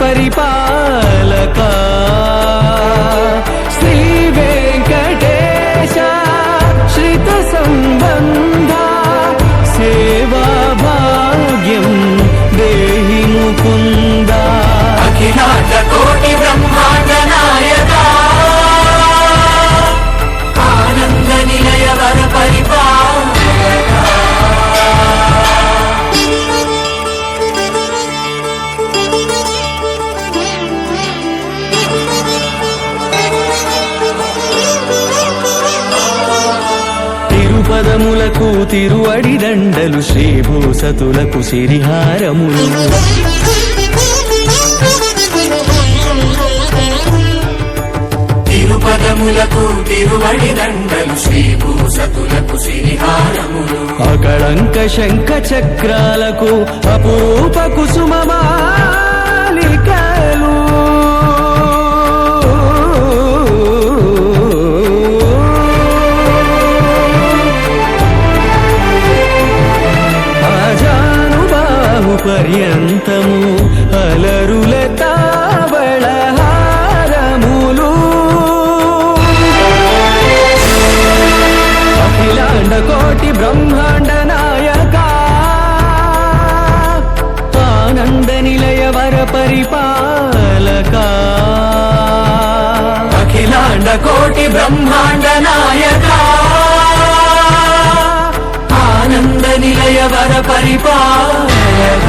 పరిపాలక. శ్రీ వెంకటేశ శ్రిత సంబంధ సేవా భాగ్యం దేహి ముకుంద తిరుపదములకు తిరువడి దండలు శ్రీభూసతులకు సిరిహారములు. తిరుపదములకు తిరువడి దండలు శ్రీభూసతులకు సిరిహారములు. అకళంక శంఖ చక్రాలకు అపూప కుసుమమాలికలు ఆనంద నిలయ వర పరిపాలక అఖిలాండ కోటి బ్రహ్మాండ నాయక ఆనంద నిలయ వర పరిపాలక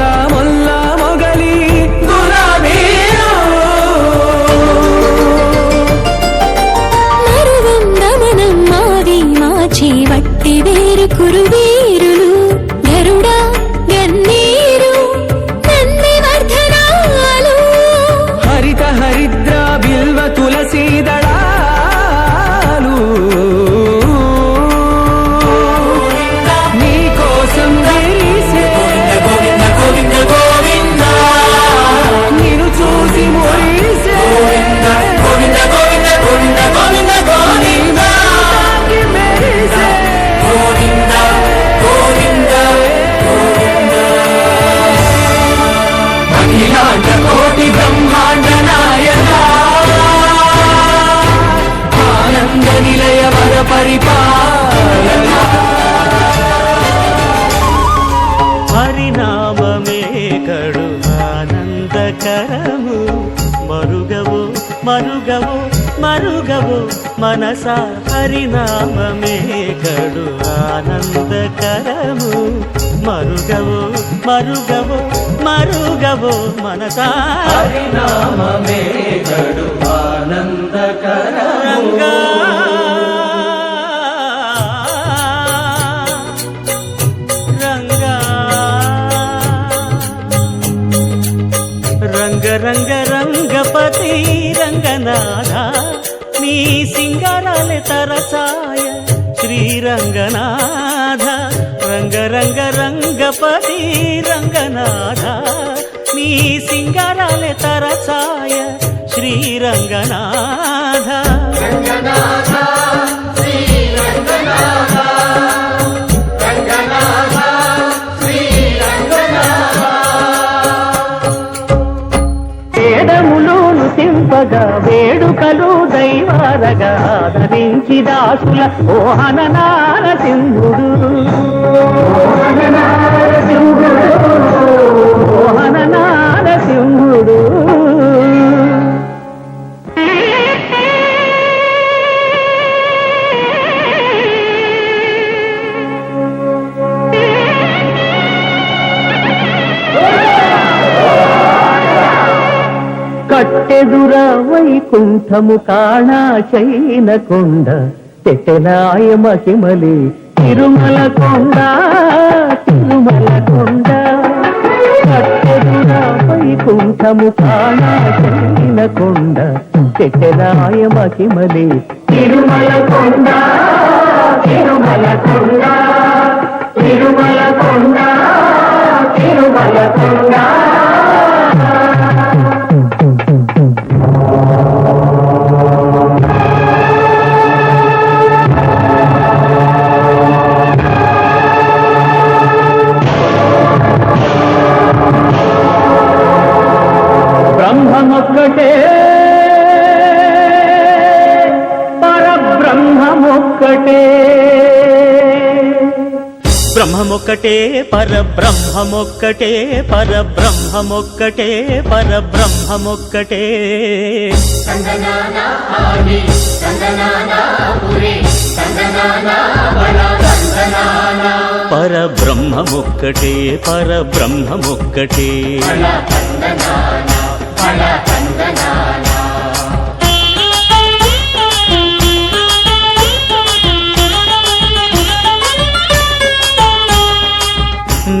మనస హరినామే కడు ఆనందకరము. మరుగవు మరుగవు మరుగవు మనస హరినామే కడు ఆనందకరము. రంగ రంగ రంగపతి రంగనాథ. నీ సింగారాలే తరచాయ. శ్రీరంగనాథ రంగ రంగ రంగపతి రంగనాథ. నీ సింగారాలే తరచాయ. శ్రీరంగనాథ. వేడుకలు దైవారగా ఆదరించి దాసుల ఓహన నారసింహుడు కట్టెదుర వైకుంఠము కాణాచైన కొండ తెట్టెలాయ మహిమలి తిరుమల కొండ తిరుమల కొండ పట్టెదురా వైకుంఠము కాణాచైన కొండ చెట్టెరాయ మహిమలి తిరుమల కొండ తిరుమల కొండ బ్రహ్మమొక్కటే పరబ్రహ్మమొక్కటే పరబ్రహ్మమొక్కటే పరబ్రహ్మమొక్కటే. పరబ్రహ్మమొక్కటే పరబ్రహ్మమొక్కటే.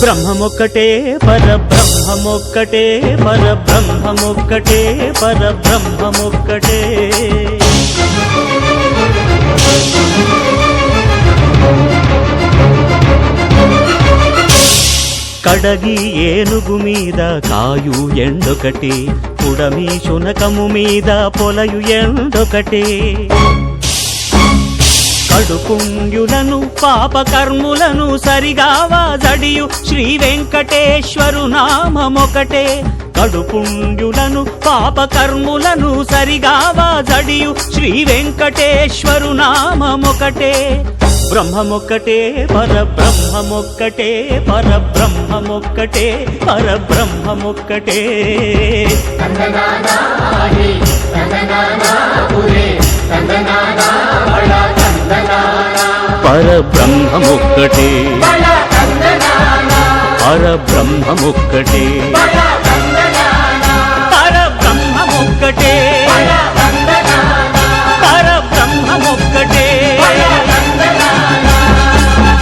బ్రహ్మమొక్కటే పర బ్రహ్మమొక్కటే పర బ్రహ్మమొక్కటే పర బ్రహ్మమొక్కటే కడగి ఏనుగు మీద కాయు ఎండొకటి కుడమి శునకము మీద పొలయు ఎండొకటి. కడుపుంగ్యులను పాపకర్ములను సరిగావా జడియు? శ్రీ వెంకటేశ్వరు నామమొకటే. కడుపుంగ్యులను పాపకర్ములను సరిగావా జడియు? శ్రీ వెంకటేశ్వరు నామమొకటే. బ్రహ్మమొక్కటే పరబ్రహ్మమొక్కటే పరబ్రహ్మమొక్కటే పరబ్రహ్మమొక్కటే. పరబ్రహ్మముక్కటే. పరబ్రహ్మముక్కటే. పరబ్రహ్మముక్కటే. పరబ్రహ్మముక్కటే.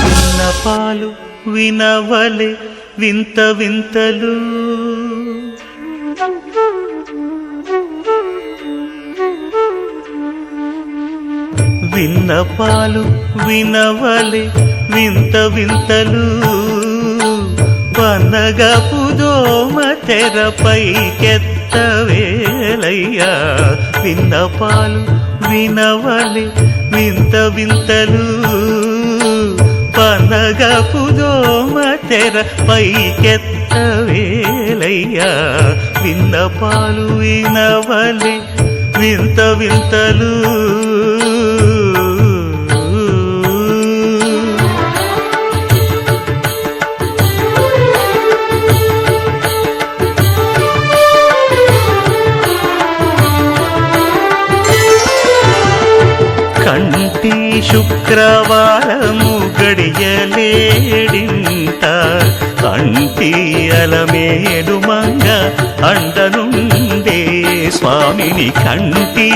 విన్నపాలు వినవలే వింత వింతలు. విన్నపాలు వినవలే వింత వింతలు. వనగపు దోమ తెరపైకెత్తవేలయ్యా విన్నపాలు వినవలే వింత వింతలు. పనగపు దోమ తెర పైకెత్తవేలయ్యా విన్నపాలు వినవలే వింత వింతలు. శుక్రవారము గడియలేడింత కంటి అలమేలు మంగ అండనుండే స్వామిని కంటి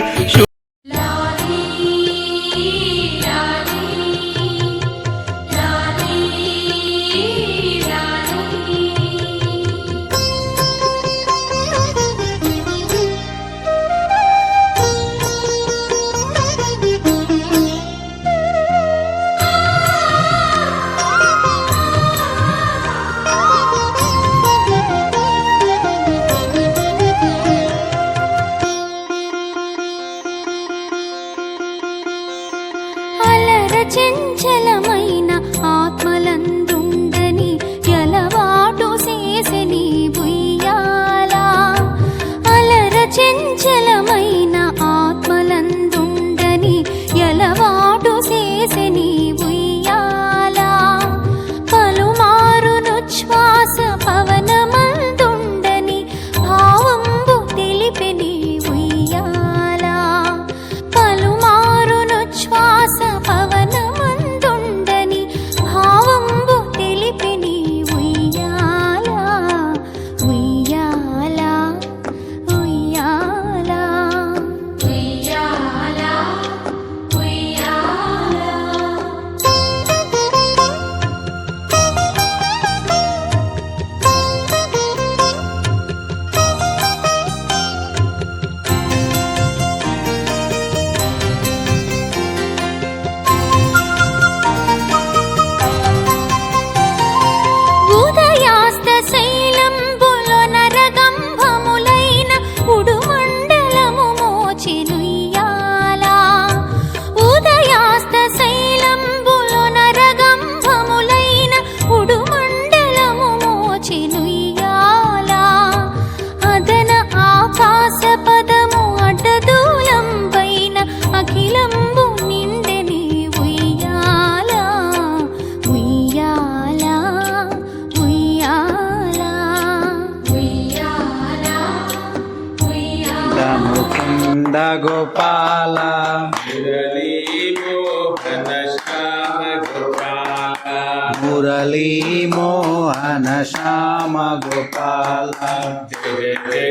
ಶ್ಯಾಮ ಗೋಪಾಲ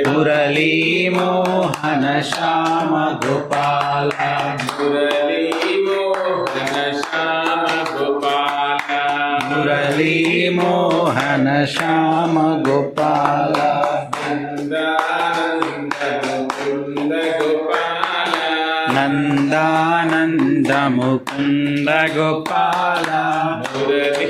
ಮುರಳಿ ಮೋಹನ ಶ್ಯಾಮ ಗೋಪಾಲ ಮುರಳಿ ಮೋಹನ ಶ್ಯಾಮ ಗೋಪಾಲ ಮುರಳಿ ಮೋಹನ ಶ್ಯಾಮ ಗೋಪಾಲ ನಂದಾನಂದ ಮುಕುಂದ ಗೋಪಾಲ ಮುರಳಿ